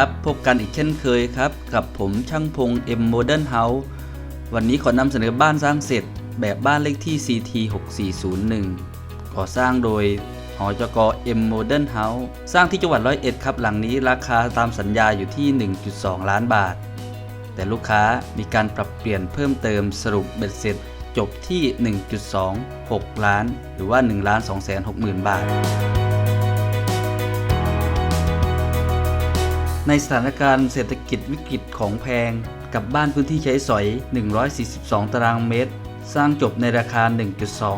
ครับ พบกันอีกเช่นเคยครับ กับผมช่างพง M Modern House วันนี้ขอนำเสนอบ้านสร้างเสร็จ แบบบ้านเลขที่ CT 6401ก่อสร้างโดยหอจก M Modern House สร้างที่จังหวัดร้อยเอ็ดครับ หลังนี้ราคาตามสัญญาอยู่ที่ 1.2 ล้านบาท แต่ลูกค้ามีการปรับเปลี่ยนเพิ่มเติมสรุปเบ็ดเสร็จ จบที่ 1.26 ล้าน หรือว่า1ล้าน260,000 บาท ในสถานการณ์เศรษฐกิจวิกฤตของแพง กับบ้านพื้นที่ใช้สอย 142 ตารางเมตร สร้างจบในราคา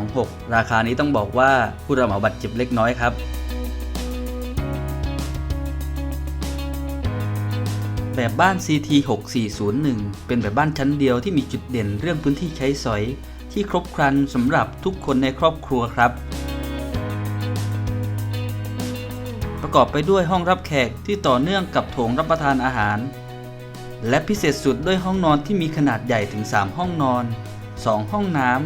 1.26 ราคานี้ต้องบอกว่าผู้รับเหมาบัตรเจ็บเล็กน้อยครับแบบบ้าน CT 6401เป็นแบบบ้านชั้นเดียวที่มีจุดเด่นเรื่องพื้นที่ใช้สอย ที่ครบครันสำหรับทุกคนในครอบครัวครับ ประกอบไปด้วยห้องรับแขกที่ต่อเนื่องกับโถงรับประทานอาหาร และพิเศษสุดด้วยห้องนอนที่มีขนาดใหญ่ถึง 3 ห้องนอน 2 ห้องน้ำ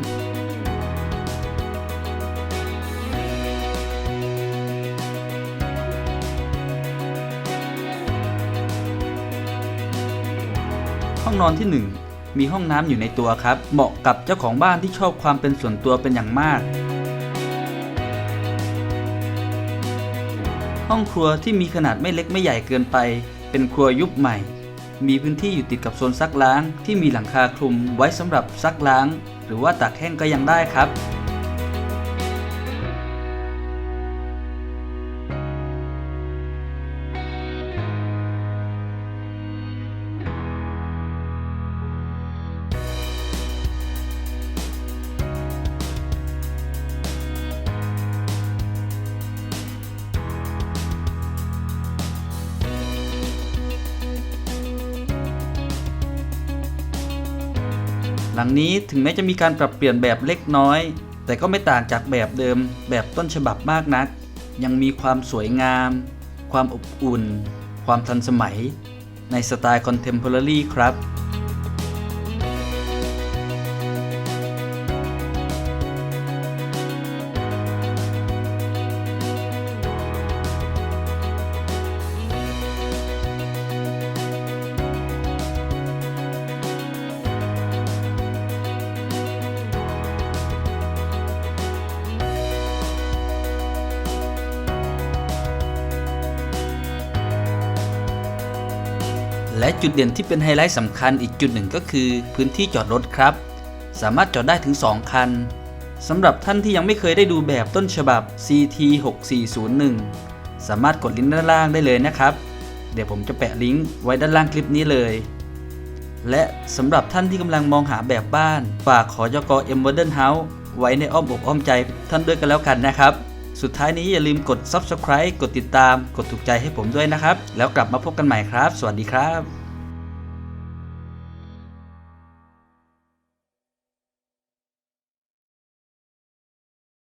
ห้องนอนที่ 1 มีห้องน้ำอยู่ในตัวครับ เหมาะกับเจ้าของบ้านที่ชอบความเป็นส่วนตัวเป็นอย่างมาก ห้องครัวที่มีขนาดไม่เล็กไม่ใหญ่เกินไป เป็นครัวยุคใหม่ มีพื้นที่อยู่ติดกับโซนซักล้าง ที่มีหลังคาคลุมไว้สำหรับซักล้าง หรือว่าตากแห้งก็ยังได้ครับ หลังนี้ถึงแม้จะมีการปรับเปลี่ยนแบบเล็กน้อย แต่ก็ไม่ต่างจากแบบเดิมแบบต้นฉบับมากนัก ยังมีความสวยงาม ความอบอุ่น ความทันสมัย ในสไตล์คอนเทมพอร์รี่ครับ และจุดเด่นที่เป็นไฮไลท์สำคัญอีกจุดหนึ่งก็คือ พื้นที่จอดรถครับ สามารถจอดได้ถึง 2 คันสำหรับท่านที่ยังไม่เคยได้ดูแบบต้นฉบับ CT 6401สามารถกดลิงก์ด้านล่างได้เลยนะครับ เดี๋ยวผมจะแปะลิงก์ไว้ด้านล่างคลิปนี้เลย และสำหรับท่านที่กำลังมองหาแบบบ้าน ฝากขอยกอ M Modern House ไว้ในอ้อมอกอ้อมใจท่านด้วยกันแล้วกันนะครับ สุดท้ายนี้อย่าลืมกด Subscribe กดติดตาม กดถูกใจให้ผมด้วยนะครับ แล้วกลับมาพบกันใหม่ครับ สวัสดีครับ